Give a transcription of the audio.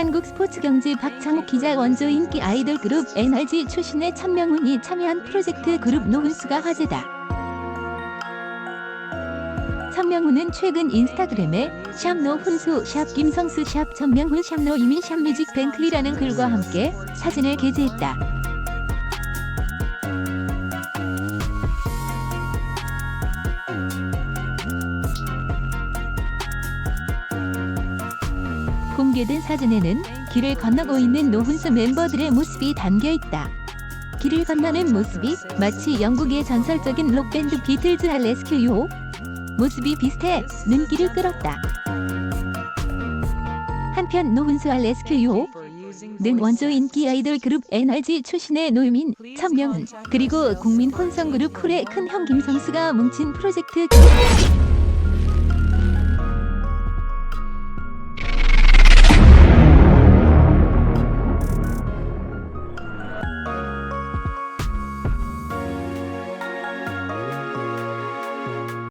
한국 스포츠 경제 박창욱 기자 원조 인기 아이돌 그룹 NRG 출신의 천명훈이 참여한 프로젝트 그룹 노훈수가 화제다. 천명훈은 최근 인스타그램에 샵 노 훈수, 샵 김성수, 샵 천명훈, 샵 노 이민, 샵 뮤직 뱅클리라는 글과 함께 사진을 게재했다. 공개된 사진에는 길을 건너고 있는 노훈수 멤버들의 모습이 담겨 있다. 길을 건너는 모습이 마치 영국의 전설적인 록밴드 비틀즈와 레스큐 모습이 비슷해 눈길을 끌었다. 한편 노훈수와 레스큐 는 원조 인기 아이돌 그룹 NRG 출신의 노유민, 천명훈 그리고 국민 혼성 그룹 쿨의 큰형 김성수가 뭉친 프로젝트.